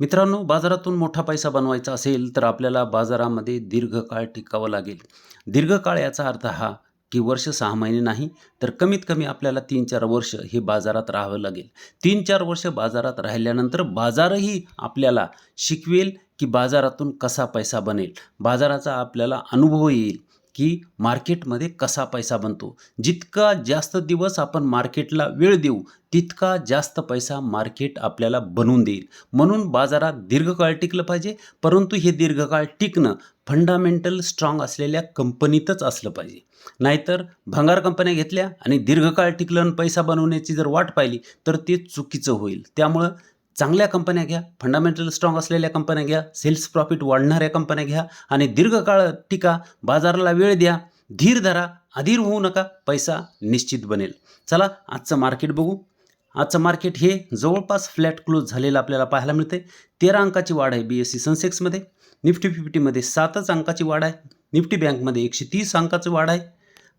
मित्रांनो बाजारातून मोठा पैसा बनवायचा असेल तर आपल्याला बाजारामध्ये दीर्घकाळ टिकावं लागेल. दीर्घकाळ याचा अर्थ हा की वर्ष सहा महिने नाही तर कमीत कमी आपल्याला तीन चार वर्ष हे बाजारात राहावं लागेल. तीन चार वर्ष बाजारात राहिल्यानंतर बाजारही आपल्याला शिकवेल की बाजारातून कसा पैसा बनेल. बाजाराचा आपल्याला अनुभव येईल. की मार्केटमध्ये कसा पैसा बनतो. जितका जास्त दिवस आपण मार्केटला वेळ देऊ तितका जास्त पैसा मार्केट आपल्याला बनवून देईल. म्हणून बाजारात दीर्घकाळ टिकलं पाहिजे परंतु हे दीर्घकाळ टिकणं फंडामेंटल स्ट्रॉंग असलेल्या कंपनीतच असलं पाहिजे. नाहीतर भंगार कंपन्या घेतल्या आणि दीर्घकाळ टिकलं पैसा बनवण्याची जर वाट पाहिली तर ते चुकीचं होईल. त्यामुळं चांगल्या कंपन्या घ्या फंडामेंटल स्ट्रॉंग असलेल्या कंपन्या घ्या सेल्स प्रॉफिट वाढणाऱ्या कंपन्या घ्या आणि दीर्घकाळ टिका बाजाराला वेळ द्या धीर धरा अधीर होऊ नका पैसा निश्चित बनेल. चला आजचं मार्केट बघू. आजचं मार्केट हे जवळपास फ्लॅट क्लोज झालेलं आपल्याला पाहायला मिळते तेरा अंकाची वाढ आहे बी एस सी सेन्सेक्समध्ये निफ्टी फिफ्टीमध्ये सातच अंकाची वाढ आहे. निफ्टी बँकमध्ये एकशे तीस अंकाची वाढ आहे.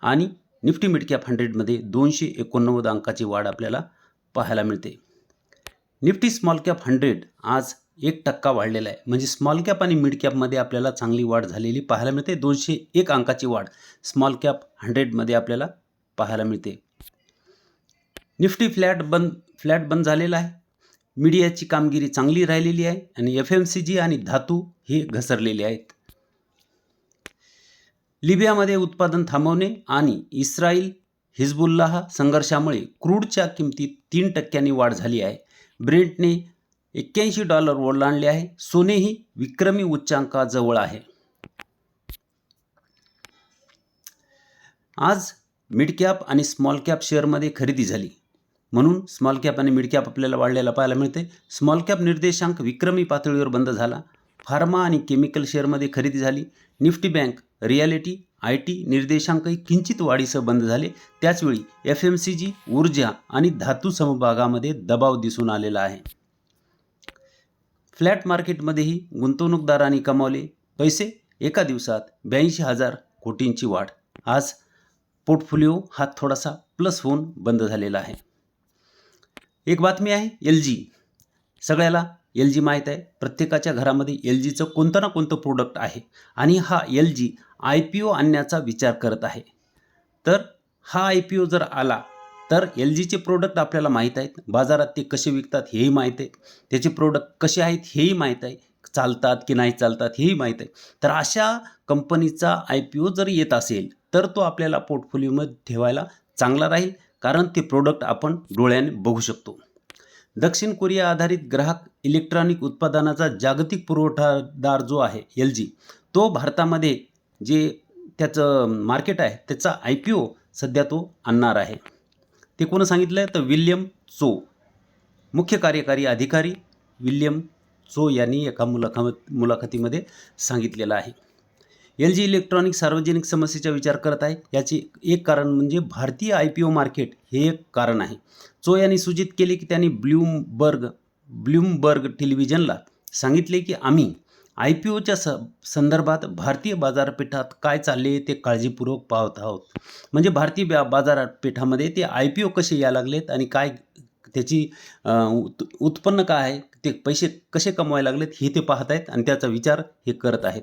आणि निफ्टी मिडकॅप हंड्रेडमध्ये दोनशे एकोणनव्वद अंकाची वाढ आपल्याला पाहायला मिळते. निफ्टी स्मॉल कॅप हंड्रेड आज एक टक्का वाढलेला आहे. म्हणजे स्मॉल कॅप आणि मिड कॅपमध्ये आपल्याला चांगली वाढ झालेली पाहायला मिळते. दोनशे एक अंकाची वाढ स्मॉल कॅप हंड्रेडमध्ये आपल्याला पाहायला मिळते. निफ्टी फ्लॅट बंद फ्लॅट बंद झालेला आहे. मीडियाची कामगिरी चांगली राहिलेली आहे आणि एफ एम सी जी आणि धातू हे घसरलेले आहेत. लिबियामध्ये उत्पादन थांबवणे आणि इस्रायल हिजबुल्लाह संघर्षामुळे क्रूडच्या किमतीत तीन टक्क्यांनी वाढ झाली आहे. ब्रेंटने एक्क्याऐंशी डॉलर ओलांडले आहे. सोनेही विक्रमी उच्चांकाजवळ आहे. आज मिडकॅप आणि स्मॉल कॅप शेअरमध्ये खरेदी झाली. म्हणून स्मॉल कॅप आणि मिडकॅप आपल्याला वाढलेला पाहायला मिळते स्मॉल कॅप निर्देशांक विक्रमी पातळीवर बंद झाला. फार्मा आणि केमिकल शेअरमध्ये खरेदी झाली. Nifty bank reality I T निर्देशांकही किंचित वाढीसह बंद झाले. त्याचवेळी एफ एम सी जी ऊर्जा आणि धातू समभागामध्ये दबाव दिसून आलेला आहे. फ्लॅट मार्केटमध्येही गुंतवणूकदारांनी कमावले. पैसे एका दिवसात ब्याऐंशी हजार कोटींची वाढ. आज पोर्टफोलिओ हा थोडासा प्लस होऊन बंद झालेला आहे. एक बातमी आहे एल जी. सगळ्याला एल जी माहीत आहे. प्रत्येकाच्या घरामध्ये एल जीचं कोणतं ना कोणतं प्रोडक्ट आहे. आणि हा L G I P O आणण्याचा विचार करत आहे. तर हा आय पी ओ जर आला तर एल जीचे प्रोडक्ट आपल्याला माहीत आहेत. बाजारात ते कसे विकतात हेही माहीत आहे. त्याचे प्रोडक्ट कसे आहेत हेही माहीत आहे. चालतात की नाही चालतात हेही माहीत आहे. तर अशा कंपनीचा आय पी ओ जर येत असेल तर तो आपल्याला पोर्टफोलिओमध्ये ठेवायला चांगला राहील. कारण ते प्रोडक्ट आपण डोळ्याने बघू शकतो. दक्षिण कोरिया आधारित ग्राहक इलेक्ट्रॉनिक उत्पादनाचा जागतिक पुरवठादार जो आहे एल जी तो भारतामध्ये जे त्याचं मार्केट आहे त्याचा आय पी ओ सध्या तो आणणार आहे. ते कोण सांगितलं आहे तर विल्यम चो. मुख्य कार्यकारी अधिकारी विल्यम चो यांनी एका मुलाखत मुलाखतीमध्ये सांगितलेलं आहे. एल जी इलेक्ट्रॉनिक सार्वजनिक समस्येचा विचार करत आहे. याचे एक कारण म्हणजे भारतीय आय पी ओ मार्केट हे एक कारण आहे. चो यांनी सूचित केले की त्यांनी ब्ल्यूमबर्ग ब्ल्यूमबर्ग टेलिव्हिजनला सांगितले की आम्ही आय पी ओच्या स संदर्भात भारतीय बाजारपेठात काय चालले ते काळजीपूर्वक पाहत आहोत. म्हणजे भारतीय बा बाजारपेठामध्ये ते आय पी ओ कसे या लागलेत आणि काय त्याची उत्पन्न काय आहे ते पैसे कसे कमवायला लागलेत हे ते पाहत आहेत आणि त्याचा विचार हे करत आहेत.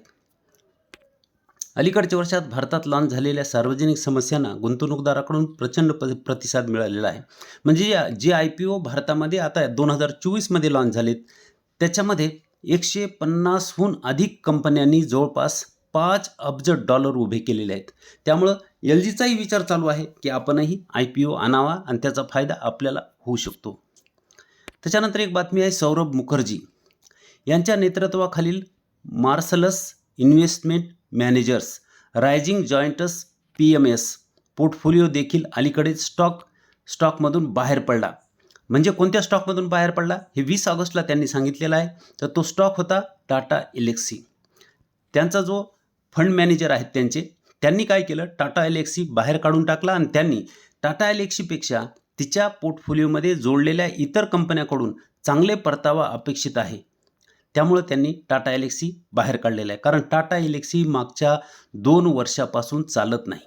अलीकडच्या वर्षात भारतात लॉन्च झालेल्या सार्वजनिक समस्यांना गुंतवणूकदाराकडून प्रचंड प प्रतिसाद मिळालेला आहे. म्हणजे या जे आय पी ओ भारतामध्ये आता दोन हजार चोवीसमध्ये लॉन्च झालेत त्याच्यामध्ये एकशे पन्नासहून अधिक कंपन्यांनी जवळपास पाच अब्ज डॉलर उभे केलेले आहेत. त्यामुळं एल जीचाही विचार चालू आहे की आपणही आय पी ओ आणावा आणि त्याचा फायदा आपल्याला होऊ शकतो. त्याच्यानंतर एक बातमी आहे सौरभ मुखर्जी. यांच्या नेतृत्वाखालील Marcellus investment managers rising giants P M S portfolio देखील अलीकडे स्टॉक स्टॉकमधून बाहेर पडला. म्हणजे कोणत्या स्टॉकमधून बाहेर पडला? हे वीस ऑगस्टला त्यांनी सांगितलेलं आहे. तर तो स्टॉक होता टाटा इलेक्सी त्यांचा जो फंड मॅनेजर आहेत त्यांचे त्यांनी काय केलं? टाटा एलेक्सी बाहेर काढून टाकला आणि त्यांनी टाटा एलेक्सीपेक्षा तिच्या पोर्टफोलिओमध्ये जोडलेल्या इतर कंपन्याकडून चांगले परतावा अपेक्षित आहे. त्यामुळं त्यांनी टाटा इलेक्सी बाहेर काढलेलं आहे. कारण टाटा इलेक्सी मागच्या दोन वर्षापासून चालत नाही.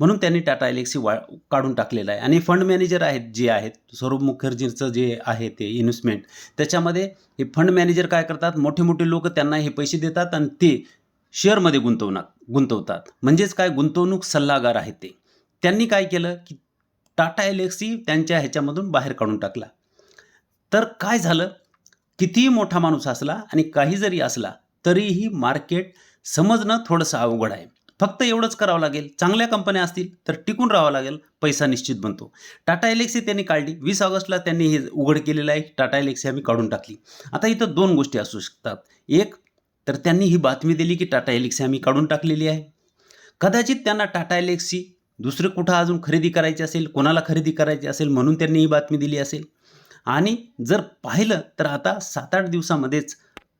म्हणून त्यांनी टाटा एलेक्सी वा काढून टाकलेलं आहे. आणि फंड मॅनेजर आहेत जे आहेत स्वरूप मुखर्जींचं जे आहे ते इन्व्हेस्टमेंट त्याच्यामध्ये हे फंड मॅनेजर काय करतात? मोठे मोठे लोक त्यांना हे पैसे देतात आणि ते शेअरमध्ये गुंतवणार गुंतवतात. म्हणजेच काय? गुंतवणूक सल्लागार आहेत ते. त्यांनी काय केलं? की टाटा एलेक्सी त्यांच्या ह्याच्यामधून बाहेर काढून टाकला. तर काय झालं? कितीही मोठा माणूस असला आणि काही जरी असला तरीही मार्केट समजणं थोडंसं अवघड आहे. फक्त एवढंच करावं लागेल. चांगल्या कंपन्या असतील तर टिकून राहावं लागेल. पैसा निश्चित बनतो. टाटा एलेक्सी त्यांनी काढली. वीस ऑगस्टला त्यांनी हे उघड केलेलं आहे. टाटा एलेक्सी आम्ही काढून टाकली. आता इथं दोन गोष्टी असू शकतात. एक तर त्यांनी ही बातमी दिली की टाटा एलेक्सी आम्ही काढून टाकलेली आहे. कदाचित त्यांना टाटा एलेक्सी दुसरे कुठं अजून खरेदी करायची असेल कोणाला खरेदी करायची असेल म्हणून त्यांनी ही बातमी दिली असेल. आणि जर पाहिलं तर आता सात आठ दिवसामध्येच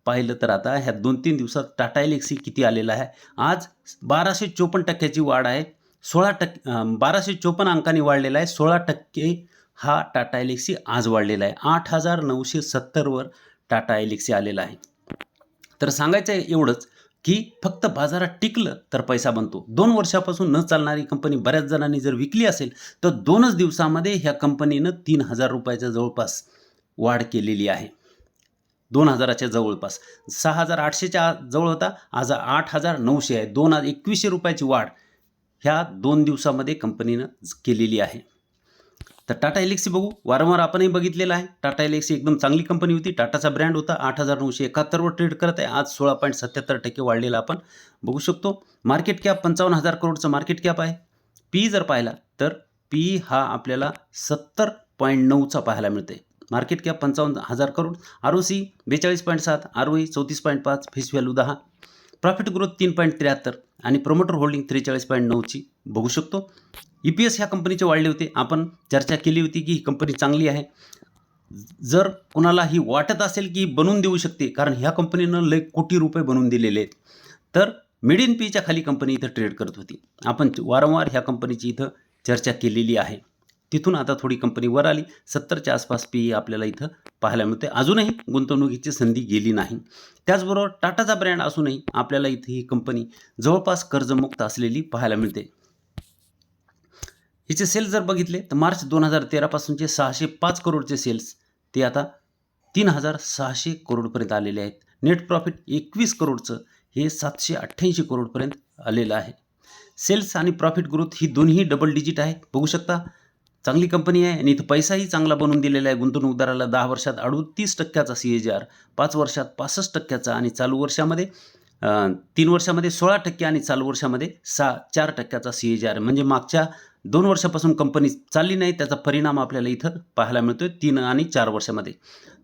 पाहिलं तर आता ह्या दोन तीन दिवसात टाटा एलेक्सी किती आलेला आहे? आज बाराशे चोपन्न टक्क्याची वाढ आहे. सोळा टक्के बाराशे चोपन्न अंकांनी वाढलेला आहे. सोळा टक्के हा टाटा एलेक्सी आज वाढलेला आहे. आठ हजार नऊशे सत्तरवर टाटा एलेक्सी आलेला आहे. तर सांगायचं आहे एवढंच की फक्त बाजारात टिकलं तर पैसा बनतो. दोन वर्षापासून न चालणारी कंपनी बऱ्याच जणांनी जर विकली असेल तर दोनच दिवसामध्ये ह्या कंपनीनं तीन हजार रुपयाच्या जवळपास वाढ केलेली आहे. दोन हजाराच्या जवळपास. सहा हजार आठशेच्या जवळ होता आज आठ हजार नऊशे आहे. दोन हजार एकवीसशे रुपयाची वाढ ह्या दोन दिवसामध्ये कंपनीनं केलेली आहे. तर टाटा एलेक्सी बघू. वारंवार आपणही बघितलेलं आहे. टाटा एलेक्सी एकदम चांगली कंपनी होती. टाटाचा ब्रँड होता. आठ हजार नऊशे एकाहत्तरवर ट्रेड करत आहे. आज सोळा पॉईंट सत्याहत्तर टक्के वाढलेला आपण बघू शकतो. मार्केट कॅप पंचावन्न हजार करोडचं मार्केट कॅप आहे. पी जर पाहिला तर पी हा आपल्याला सत्तर पॉईंट नऊचा पाहायला मिळते मार्केट कॅप पंचावन्न हजार करोड आर ओ सी बेचाळीस पॉईंट सात आर ओ ई चौतीस पॉईंट पाच फेस व्हॅल्यू दहा. प्रॉफिट ग्रोथ तीन पॉईंट त्र्याहत्तर आणि प्रोमोटर होल्डिंग त्रेचाळीस पॉईंट नऊची बघू शकतो. ई पी एस ह्या कंपनीचे वाढले होते. आपण चर्चा केली होती की ही कंपनी चांगली आहे. जर कुणाला ही वाटत असेल की बनवून देऊ शकते कारण ह्या कंपनीनं लय कोटी रुपये बनवून दिलेले आहेत तर मिड इन पीच्या खाली कंपनी इथं ट्रेड करत होती. आपण वारंवार ह्या कंपनीची इथं चर्चा केलेली आहे. तिथून आता थोडी कंपनी वर आली. सत्तरच्या आसपास पी आपल्याला इथं पाहायला मिळते. अजूनही गुंतवणुकीची संधी गेली नाही. त्याचबरोबर टाटाचा ब्रँड असूनही आपल्याला इथे ही कंपनी जवळपास कर्जमुक्त असलेली पाहायला मिळते. हिचे सेल्स जर बघितले तर मार्च दोन हजार तेरापासूनचे सहाशे पाच करोडचे सेल्स ते आता तीन हजार सहाशे करोडपर्यंत आलेले आहेत. नेट प्रॉफिट एकवीस करोडचं हे सातशे अठ्ठ्याऐंशी करोडपर्यंत आलेलं आहे. सेल्स आणि प्रॉफिट ग्रोथ ही दोन्ही डबल डिजिट आहे. बघू शकता चांगली कंपनी आहे आणि इथं पैसाही चांगला बनवून दिलेला आहे. गुंतवणूकदाराला दहा वर्षात अडतीस टक्क्याचा सी एच आर पाच वर्षात पासष्ट टक्क्याचा आणि चालू वर्षामध्ये तीन वर्षामध्ये सोळा टक्के आणि चालू वर्षामध्ये सा चार टक्क्याचा सी एच आर म्हणजे मागच्या दोन वर्षापासून कंपनी चालली नाही त्याचा परिणाम आपल्याला इथं पाहायला मिळतो तीन आणि चार वर्षामध्ये.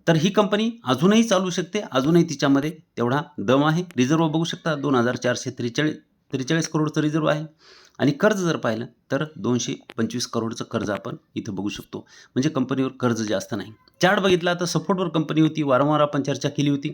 तर ही कंपनी अजूनही चालू शकते अजूनही तिच्यामध्ये तेवढा दम आहे. रिझर्व बघू शकता दोन हजार चारशे त्रेचाळीस त्रेचाळीस करोडचं रिझर्व आहे. आणि कर्ज जर पाहिलं तर दोनशे पंचवीस करोडचं कर्ज आपण इथं बघू शकतो. म्हणजे कंपनीवर कर्ज जास्त नाही. चार्ट बघितला तर सपोर्टवर कंपनी होती वारंवार आपण चर्चा केली होती.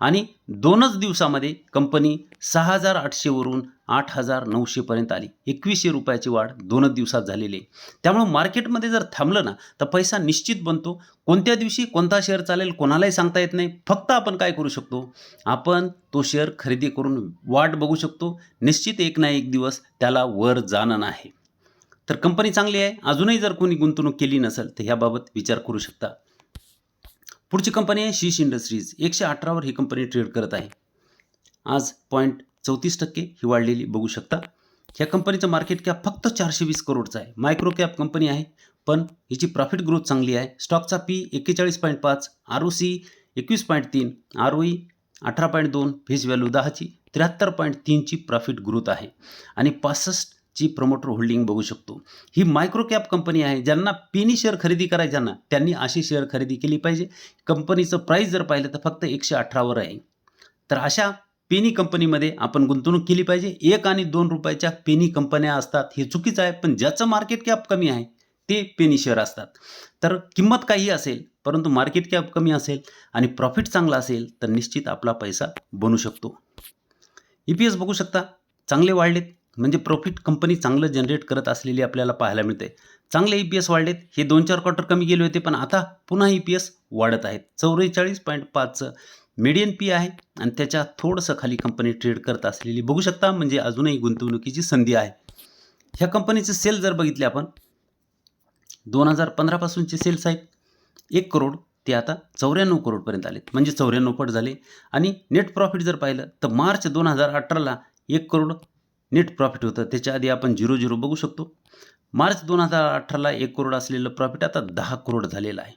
आणि दोनच दिवसामध्ये कंपनी सहा हजार आठशेवरून आठ हजार नऊशेपर्यंत आली. एकवीसशे रुपयाची वाढ दोनच दिवसात झालेली आहे. त्यामुळं मार्केटमध्ये जर थांबलं ना तर पैसा निश्चित बनतो. कोणत्या दिवशी कोणता शेअर चालेल कोणालाही सांगता येत नाही. फक्त आपण काय करू शकतो? आपण तो शेअर खरेदी करून वाट बघू शकतो. निश्चित एक ना एक दिवस त्याला वर जाणं नाही. तर कंपनी चांगली आहे. अजूनही जर कोणी गुंतवणूक केली नसेल तर ह्याबाबत विचार करू शकता. पुढची कंपनी आहे शीश इंडस्ट्रीज एकशे अठरावर ही कंपनी ट्रेड करत आहे. आज पॉईंट चौतीस टक्के ही वाढलेली बघू शकता. ह्या कंपनीचं मार्केट कॅप फक्त चारशे वीस करोडचं आहे. मायक्रो कॅप कंपनी आहे पण हिची प्रॉफिट ग्रोथ चांगली आहे. स्टॉकचा पी एक्केचाळीस पॉईंट पाच आर ओ सी एकवीस पॉईंट तीन आर ओ ई अठरा पॉईंट दोन फेस व्हॅल्यू दहाची. त्र्याहत्तर पॉईंट तीनची प्रॉफिट ग्रोथ आहे. आणि पासष्टची प्रमोटर होल्डिंग बघू शकतो. ही मायक्रो कॅप कंपनी आहे ज्यांना पेनी शेअर खरेदी करायच्या ना त्यांनी अशी शेअर खरेदी केली पाहिजे. कंपनीचं प्राईस जर पाहिलं तर फक्त एकशे अठरावर आहे. तर अशा पेनी कंपनीमध्ये आपण गुंतवणूक केली पाहिजे. एक आणि दोन रुपयाच्या पेनी कंपन्या असतात हे चुकीचं आहे पण ज्याचं मार्केट कॅप कमी आहे ते पेनी शेअर असतात. तर किंमत काही असेल परंतु मार्केट कॅप कमी असेल आणि प्रॉफिट चांगला असेल तर निश्चित आपला पैसा बनू शकतो. ई पी एस बघू शकता. चांगले वाढलेत. म्हणजे प्रॉफिट कंपनी चांगलं जनरेट करत असलेली आपल्याला पाहायला मिळते चांगले ई पी एस वाढलेत. हे दोन चार क्वार्टर कमी गेले होते पण आता पुन्हा ई पी एस वाढत आहेत. चौवेचाळीस पॉईंट पाचचं मीडियन पी आहे आणि त्याच्या थोडंसं खाली कंपनी ट्रेड करत असलेली बघू शकता. म्हणजे अजूनही गुंतवणुकीची संधी आहे. ह्या कंपनीचे सेल जर बघितले आपण दोन हजार पंधरापासूनचे सेल्स आहेत. एक करोड ते आता चौऱ्याण्णव करोडपर्यंत आलेत. म्हणजे चौऱ्याण्णव पट झाले. आणि नेट प्रॉफिट जर पाहिलं तर मार्च दोन हजार अठराला एक करोड नेट प्रॉफिट होतं. त्याच्या आधी आपण झिरो झिरो बघू शकतो. मार्च दोन हजार अठराला एक करोड असलेलं प्रॉफिट आता दहा करोड झालेलं आहे.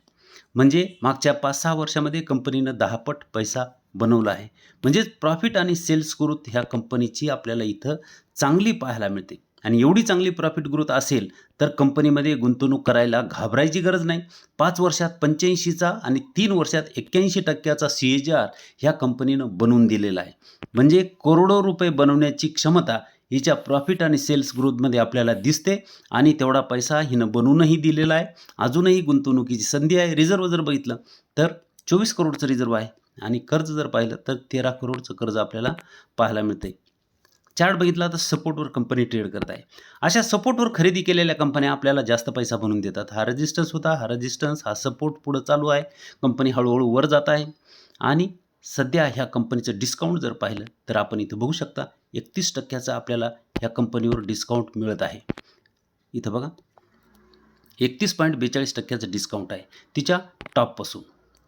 म्हणजे मागच्या पाच सहा वर्षामध्ये कंपनीनं दहा पट पैसा बनवला आहे. म्हणजेच प्रॉफिट आणि सेल्स ग्रोथ ह्या कंपनीची आपल्याला इथं चांगली पाहायला मिळते. आणि एवढी चांगली प्रॉफिट ग्रोथ असेल तर कंपनीमध्ये गुंतवणूक करायला घाबरायची गरज नाही. पाच वर्षात पंच्याऐंशीचा आणि तीन वर्षात एक्क्याऐंशी टक्क्याचा सी एच आर ह्या कंपनीनं बनवून दिलेला आहे. म्हणजे करोडो रुपये बनवण्याची क्षमता हिच्या प्रॉफिट आणि सेल्स ग्रोथमध्ये आपल्याला दिसते आणि तेवढा पैसा हिनं बनवूनही दिलेला आहे. अजूनही गुंतवणुकीची संधी आहे. रिझर्व जर बघितलं तर चोवीस करोडचं रिझर्व आहे आणि कर्ज जर पाहिलं तर तेरा करोडचं कर्ज आपल्याला पाहायला मिळते चार्ट बघितला तर सपोर्टवर कंपनी ट्रेड करत आहे. अशा सपोर्टवर खरेदी केलेल्या कंपन्या आपल्याला जास्त पैसा बनवून देतात. हा रेजिस्टन्स होता. हा रेजिस्टन्स हा सपोर्ट पुढं चालू आहे. कंपनी हळूहळू वर जात आहे. आणि सध्या ह्या कंपनीचं डिस्काउंट जर पाहिलं तर आपण इथं बघू शकता एकतीस टक्क्याचा आपल्याला ह्या कंपनीवर डिस्काउंट मिळत आहे. इथं बघा. एकतीस पॉईंट बेचाळीस टक्क्याचं डिस्काउंट आहे. तिच्या टॉपपासून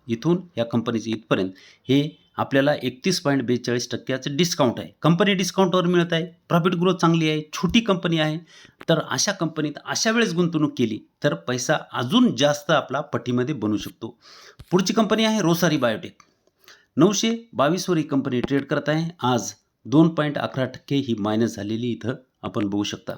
इथून या कंपनीचे इथपर्यंत. हे आपल्याला एकतीस पॉईंट बेचाळीस टक्क्याचं डिस्काउंट आहे. कंपनी डिस्काउंटवर मिळत आहे. प्रॉफिट ग्रोथ चांगली आहे. छोटी कंपनी आहे. तर अशा कंपनीत अशा वेळेस गुंतवणूक केली तर पैसा अजून जास्त आपला पटीमध्ये बनू शकतो. पुढची कंपनी आहे रोसारी बायोटेक नऊशे बावीसवर ही कंपनी ट्रेड करत आहे. आज दोन पॉईंट अकरा टक्के ही मायनस झालेली इथं आपण बघू शकता.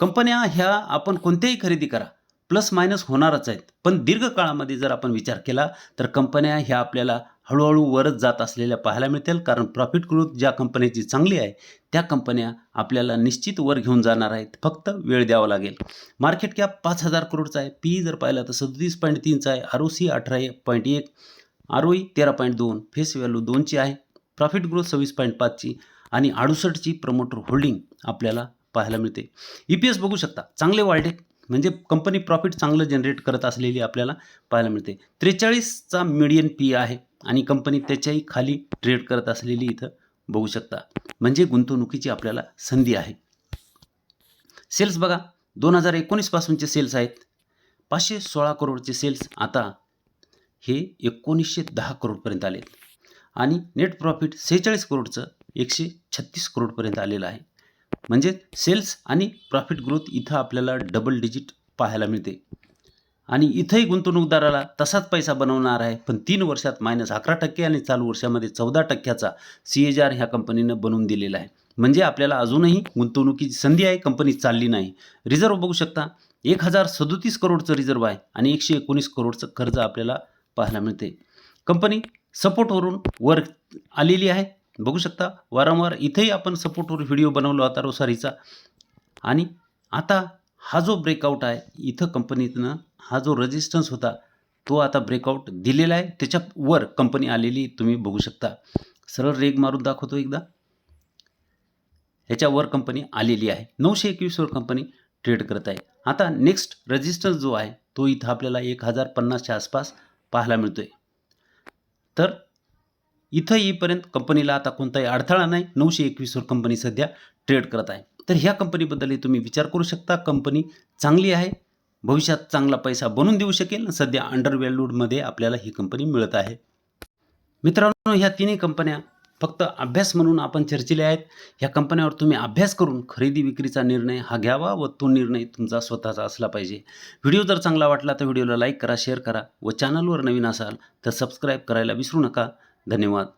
कंपन्या ह्या आपण कोणत्याही खरेदी करा. प्लस मायनस होणारच आहेत. पण दीर्घकाळामध्ये जर आपण विचार केला तर कंपन्या ह्या आपल्याला हळूहळू वरच जात असलेल्या पाहायला मिळतील. कारण प्रॉफिट ग्रोथ ज्या कंपन्याची चांगली आहे त्या कंपन्या आपल्याला निश्चित वर घेऊन जाणार आहेत. फक्त वेळ द्यावा लागेल. मार्केट कॅप पाच हजार करोडचा आहे. पी जर पाहिलं तर सदतीस पॉईंट तीनचा आहे. आर ओ सी अठरा पॉईंट एक. आर ओ ई तेरा पॉईंट दोन. फेस व्हॅल्यू दोनची आहे. प्रॉफिट ग्रोथ सव्वीस पॉईंट पाचची आणि अडुसष्टची प्रमोटर होल्डिंग आपल्याला पाहायला मिळते. ई पी एस बघू शकता. चांगले वाढले. म्हणजे कंपनी प्रॉफिट चांगलं जनरेट करत असलेली आपल्याला पाहायला मिळते. त्रेचाळीसचा मिडियन पी आहे आणि कंपनी त्याच्याही खाली ट्रेड करत असलेली इथं बघू शकता. म्हणजे गुंतवणुकीची आपल्याला संधी आहे. सेल्स बघा दोन हजार एकोणीसपासूनचे सेल्स आहेत. पाचशे सोळा करोडचे सेल्स आता हे एकोणीसशे दहा करोडपर्यंत आले आणि नेट प्रॉफिट सेहेचाळीस करोडचं एकशे छत्तीस करोडपर्यंत आलेलं आहे. म्हणजे सेल्स आणि प्रॉफिट ग्रोथ इथं आपल्याला डबल डिजिट पाहायला मिळते. आणि इथंही गुंतवणूकदाराला तसाच पैसा बनवणार आहे पण तीन वर्षात मायनस अकरा टक्के आणि चालू वर्षामध्ये चौदा टक्क्याचा सी एच आर ह्या कंपनीनं बनवून दिलेला आहे. म्हणजे आपल्याला अजूनही गुंतवणुकीची संधी आहे कंपनी चालली नाही. रिझर्व बघू शकता एक हजार सदोतीस करोडचं रिझर्व आहे आणि एकशे एकोणीस करोडचं कर्ज आपल्याला पाहायला मिळते. कंपनी सपोर्टवरून वर आलेली आहे बघू शकता. वारंवार इथेही आपण सपोर्टवर व्हिडिओ बनवला होता रोसारीचा. आणि आता हा जो ब्रेकआउट आहे इथं कंपनीतनं हा जो रेजिस्टन्स होता तो आता ब्रेकआउट दिलेला आहे. त्याच्यावर कंपनी आलेली तुम्ही बघू शकता. सरळ रेग मारून दाखवतो एकदा. ह्याच्यावर कंपनी आलेली आहे. नऊशे एकवीसवर कंपनी ट्रेड करत आहे. आता नेक्स्ट रेजिस्टन्स जो आहे तो इथं आपल्याला एक हजार पन्नासच्या आसपास पाहायला मिळतोय. तर इथं येईपर्यंत कंपनीला आता कोणताही अडथळा नाही. नऊशे एकवीसवर कंपनी सध्या ट्रेड करत आहे. तर ह्या कंपनीबद्दल तुम्ही विचार करू शकता. कंपनी चांगली आहे. भविष्यात चांगला पैसा बनवून देऊ शकेल. सध्या अंडर व्हॅल्यूडमध्ये आपल्याला ही कंपनी मिळत आहे. मित्रांनो ह्या तिन्ही कंपन्या फक्त अभ्यास म्हणून आपण चर्चिले आहेत. ह्या कंपन्यावर तुम्ही अभ्यास करून खरेदी विक्रीचा निर्णय हा घ्यावा व तो निर्णय तुमचा स्वतःचा असला पाहिजे. व्हिडिओ जर चांगला वाटला तर व्हिडिओला लाईक करा शेअर करा व चॅनलवर नवीन असाल तर सबस्क्राईब करायला विसरू नका. धन्यवाद.